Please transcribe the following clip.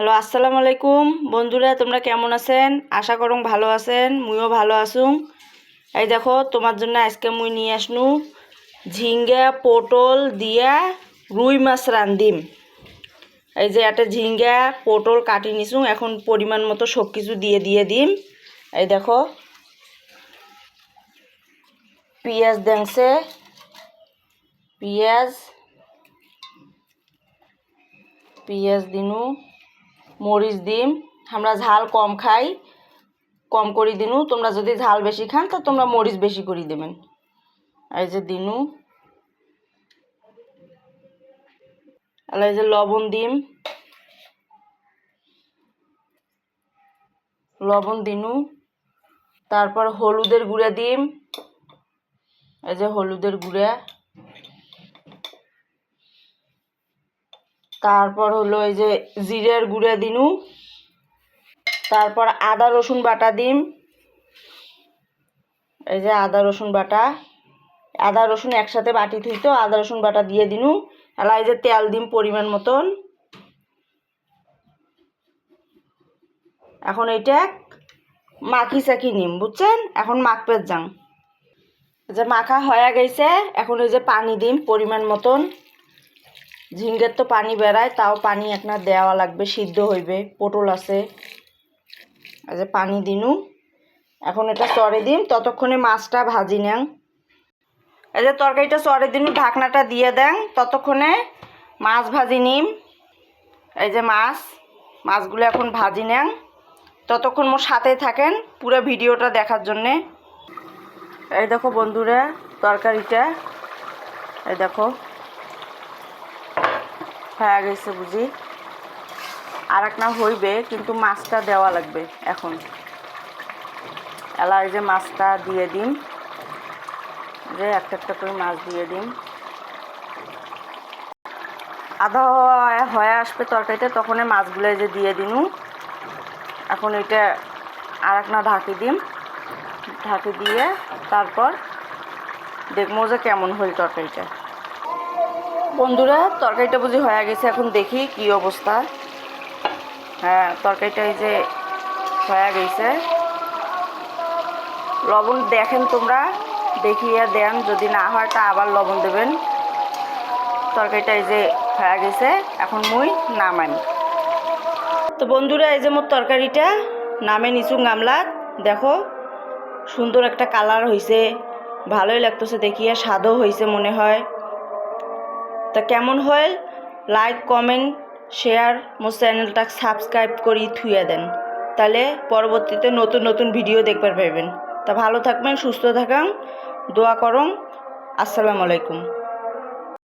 Hello, আসসালামু আলাইকুম। বন্ধুরা, তোমরা কেমন আছেন? আশা করং ভালো আছেন, মুইও ভালো আছুং। এই দেখো, তোমার জন্য আজকে মুই নিয়ে আসনু ঝিঙ্গা, পটল দিয়া রুই মাছ রান্ধিম। এই যে, একটা ঝিঙ্গা, পটল কাটি নিছুং, এখন পরিমাণ মতো সব কিছু দিয়ে দিয়ে দিম। এই দেখো, পেঁয়াজ দেংছে, পেঁয়াজ পেঁয়াজ দিনু। মরিচ দিম আমরা ঝাল কম খাই, কম করে দিনু। তোমরা যদি ঝাল বেশি খান, তো তোমরা মরিচ বেশি করে দেবেন। এই যে দিনু। আর এই যে লবণ দিম লবণ, দিনু। তারপর হলুদের গুঁড়া দিম এই যে হলুদের গুঁড়া। তারপর হলো এই যে জিরের গুঁড়া দিনু। তারপর আদা, রসুন বাটা দিম। এই যে আদা, রসুন বাটা। আদা, রসুন একসাথে বাটি থুই তো, আদা, রসুন বাটা দিয়ে দিনু। এলা এই যে তেল দিম পরিমাণ মতন। এখন এইটা মাখি চাকি নিম, বুঝছেন? এখন মাখপের যাং। যে মাখা হয়ে গেছে, এখন ওই যে পানি দিম পরিমাণ মতন। ঝিঙ্গের তো পানি বেড়ায়, তাও পানি একটা দেওয়া লাগবে, সিদ্ধ হইবে, পটল আছে। যে পানি দিনু। এখন এটা চড়ে দিন ততক্ষণে মাছটা ভাজি নেন এই যে তরকারিটা চড়ে দিনু, ঢাকনাটা দিয়ে দেন ততক্ষণে মাছ ভাজি নিম। এই যে মাছ, মাছগুলো এখন ভাজি নেন ততক্ষণ মোর সাথেই থাকেন পুরো ভিডিওটা দেখার জন্যে। এই দেখো বন্ধুরা, তরকারিটা। এই দেখো। হয়ে গেছে বুঝি। আর না হইবে, কিন্তু মাছটা দেওয়া লাগবে এখন। এলা এই যে মাছটা দিয়ে দিন যে একটা একটা করে মাছ দিয়ে দিন আধা হয়ে আসবে তরকারিটা তখন মাছগুলো যে দিয়ে দিনু। এখন এটা আর না ঢাকি দিন ঢাকি দিয়ে তারপর দেখব যে কেমন হইল তরকারিটা। বন্ধুরা, তরকারিটা বুঝি হয়ে গেছে, এখন দেখি কি অবস্থা। হ্যাঁ তরকারিটা এই যে হয়ে গেছে। লবণ দেখেন তোমরা দেখিয়ে দেন, যদি না হয় তা আবার লবণ দেবেন। তরকারিটা এই যে হয়ে গেছে, এখন মুই নামাই। তো বন্ধুরা, এই যে মোর তরকারিটা, নামে নিচু গামলাত দেখো, সুন্দর একটা কালার হয়েছে ভালোই লাগতেছে, দেখিয়ে, স্বাদও হয়েছে মনে হয়। তা কেমন হয়? লাইক কমেন্ট শেয়ার মো চ্যানেলটা সাবস্ক্রাইব করি থুয়ে দেন। তাহলে পরবর্তীতে নতুন নতুন ভিডিও দেখবার পাইবেন। তা ভালো থাকবেন, সুস্থ থাকান দোয়া করম আসসালামু আলাইকুম।